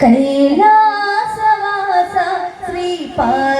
കൈലാസവാസ ശ്രീപാ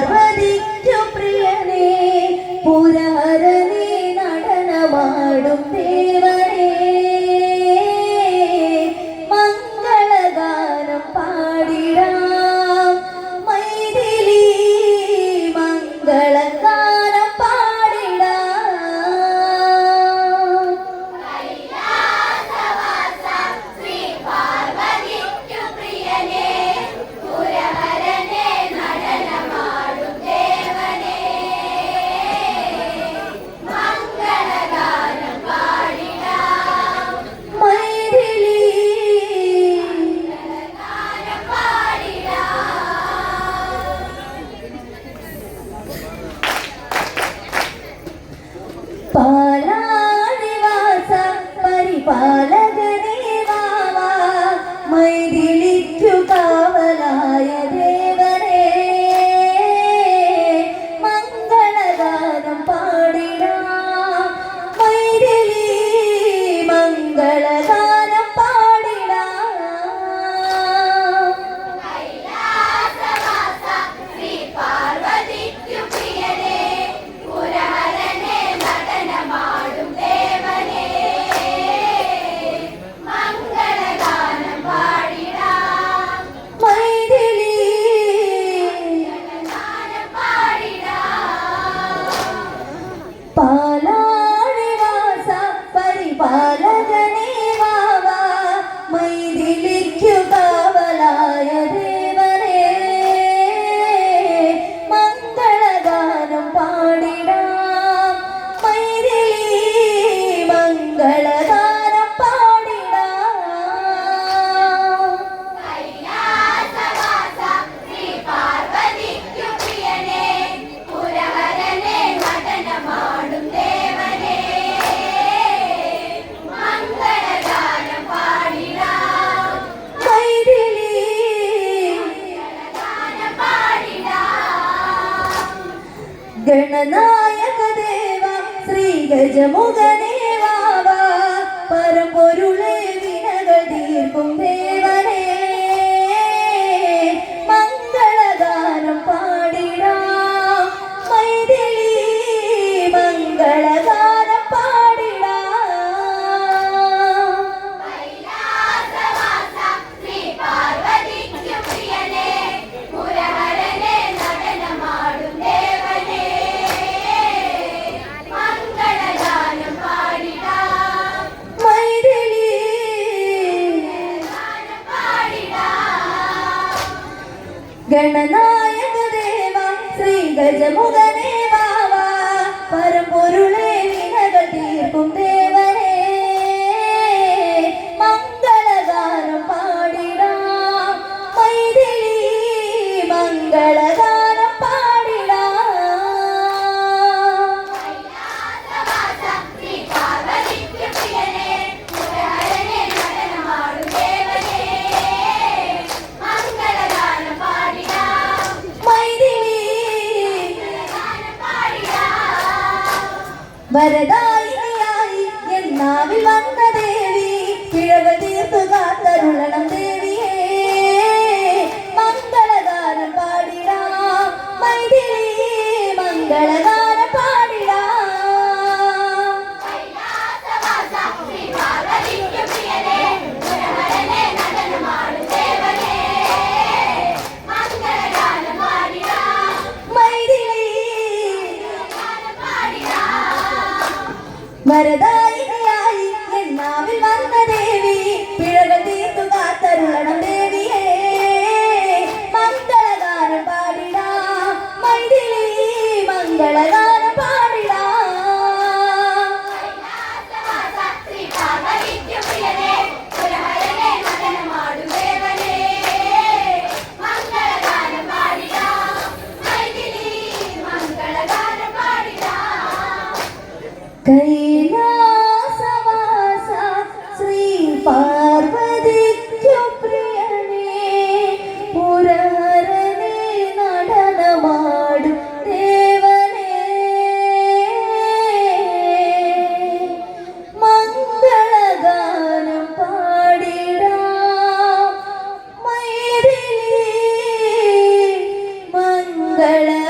നായകദേവ ശ്രീ ഗജമുഖദേവാ പരമ്പൊരുള ഗണനായക ദേവ ശ്രീ ഗജമുഖ ദേവാ പരമ്പൊരുള വരദായിനിയായി എന്നാവിൽ ഭരതായികയായി എന്നാമിൽ വന്ന ദേവി പിഴകൾ തീർത്തു കാത്തരുളണം ദേവിയെ. മംഗളഗാനം പാടിട മൈഥിലി മംഗളഗാനം പാടിട. കൈ Noël.